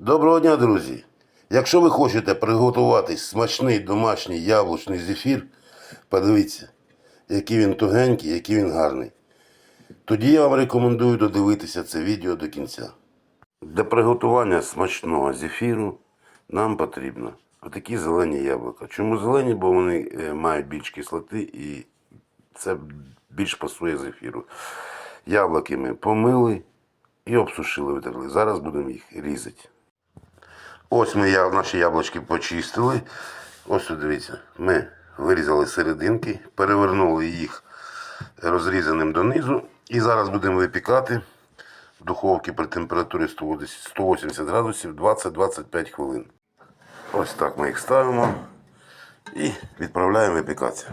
Доброго дня, друзі! Якщо ви хочете приготувати смачний домашній яблучний зефір, подивіться, який він тугенький, який він гарний. Тоді я вам рекомендую додивитися це відео до кінця. Для приготування смачного зефіру нам потрібно отакі зелені яблука. Чому зелені? Бо вони е, мають більш кислоти і це більш пасує зефіру. Яблуки ми помили і обсушили, витерли. Зараз будемо їх різати. Ось ми наші яблучки почистили. Ось дивіться, ми вирізали серединки, перевернули їх розрізаним донизу. І зараз будемо випікати в духовці при температурі 180 180 градусів 20-25 хвилин. Ось так ми їх ставимо і відправляємо випікатися.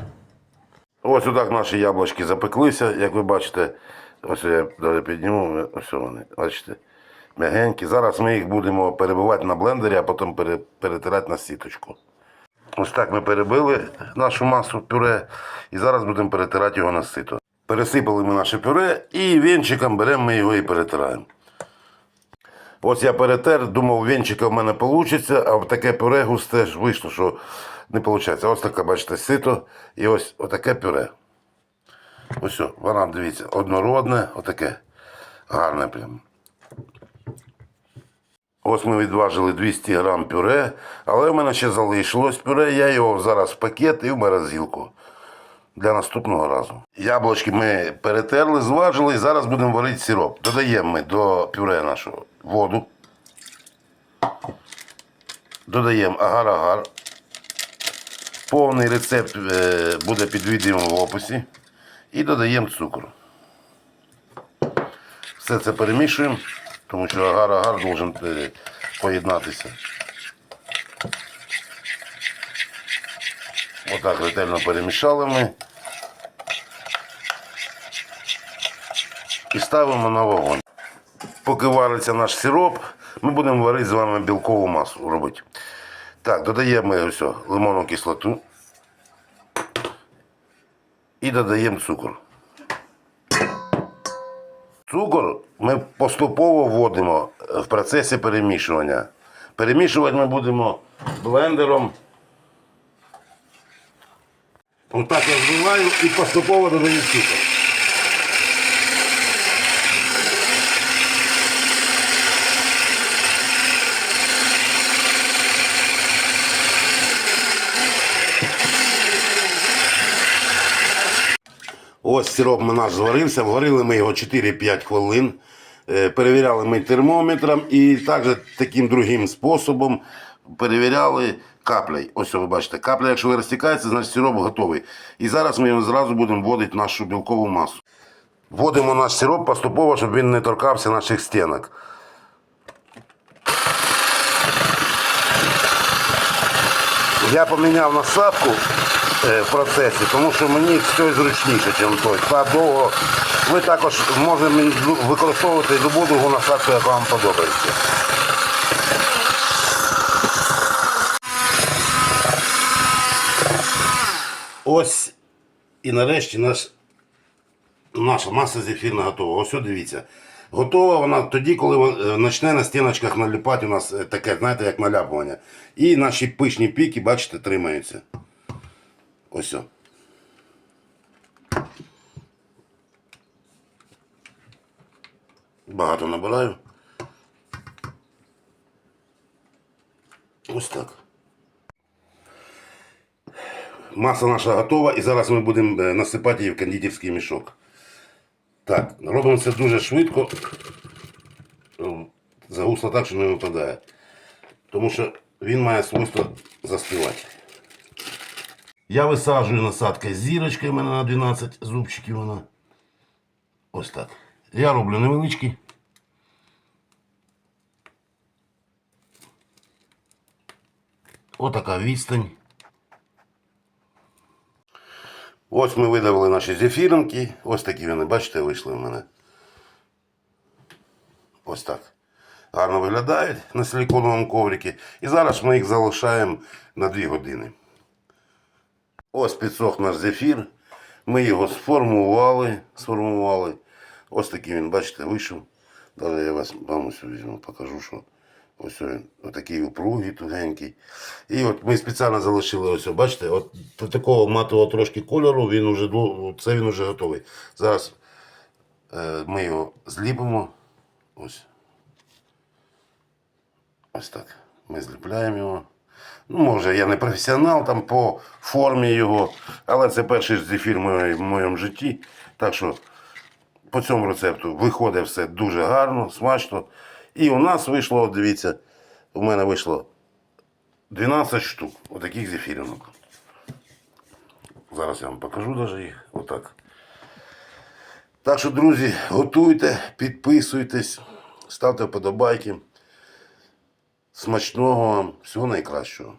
Ось отак наші яблучки запеклися, як ви бачите. Ось я далі підніму, ось вони, бачите, м'ягенькі. Зараз ми їх будемо перебивати на блендері, а потім перетирати на сіточку. Ось так ми перебили нашу масу пюре і зараз будемо перетирати його на сито. Пересипали ми наше пюре і вінчиком беремо ми його і перетираємо. Ось я перетер, думав, вінчика в мене вийде, а в таке пюре густе ж вийшло, що не виходить. Ось таке, бачите, сито і ось отаке пюре. Ось, вона, дивіться, однородне, отаке. Гарне прям. Ось ми відважили 200 грам пюре, але в мене ще залишилось пюре, я його зараз в пакет і в морозилку для наступного разу. Яблучки ми перетерли, зважили і зараз будемо варити сироп. Додаємо ми до пюре нашого воду. Додаємо агар-агар. Повний рецепт е, буде під відео в описі. І додаємо цукор. Все це перемішуємо, тому що агар-агар должен е, поєднатися. Отак ретельно перемішали ми. І ставимо на вогонь. Поки вариться наш сироп, ми будемо варити з вами білкову масу робити. Так, додаємо ось лимонну кислоту і додаємо цукор. Цукор ми поступово вводимо в процесі перемішування. Перемішувати ми будемо блендером. Отак я збиваю і поступово додаю цукор. Ось сироп наш зварився, варили ми його 4-5 хвилин. Е, Перевіряли ми термометром і також таким другим способом перевіряли каплею. Ось ви бачите, капля, якщо розтікається, значить сироп готовий. І зараз ми його зразу будемо вводити в нашу білкову масу. Вводимо наш сироп поступово, щоб він не торкався наших стінок. Я поміняв насадку в процесі, тому що мені все зручніше, ніж той. Та довго. Ви також можете використовувати любу другу насадку, яка вам подобається. Ось і нарешті наш, наша маса зефірна готова. Ось дивіться. Готова вона тоді, коли вона, е, почне на стіночках наліпати у нас е, таке, знаєте, як наляпування. І наші пишні піки, бачите, тримаються. Ось. Багато набираю. Ось так. Маса наша готова і зараз ми будемо е, насипати її в кондитерський мішок. Так, робимо це дуже швидко. О, Загусло так, що не випадає. Тому що він має свойство застивати. Я висаджую насадкою з зірочкою, в мене на 12 зубчиків вона. Ось так. Я роблю невеличкі. Отака відстань. Ось ми видавили наші зефіринки. Ось такі вони, бачите, вийшли в мене. Ось так. Гарно виглядають на силиконовому коврикі. І зараз ми їх залишаємо на 2 години. Ось підсох наш зефір. Ми його сформували. сформували. Ось такий він, бачите, вийшов. Далі я вас вам ось візьму, покажу, що Ось він, отакий упругий, тугенький. І от ми спеціально залишили ось, бачите, от такого матового трошки кольору, він уже, це він уже готовий. Зараз е, ми його зліпимо. Ось. Ось так. Ми зліпляємо його. Ну, може, я не професіонал там по формі його, але це перший зефір в моєму- житті. Так що по цьому рецепту виходить все дуже гарно, смачно. І у нас вийшло, дивіться, у мене вийшло 12 штук отаких зефіринок. Зараз я вам покажу даже їх. Отак. Так що, друзі, готуйте, підписуйтесь, ставте вподобайки. Смачного вам, всього найкращого.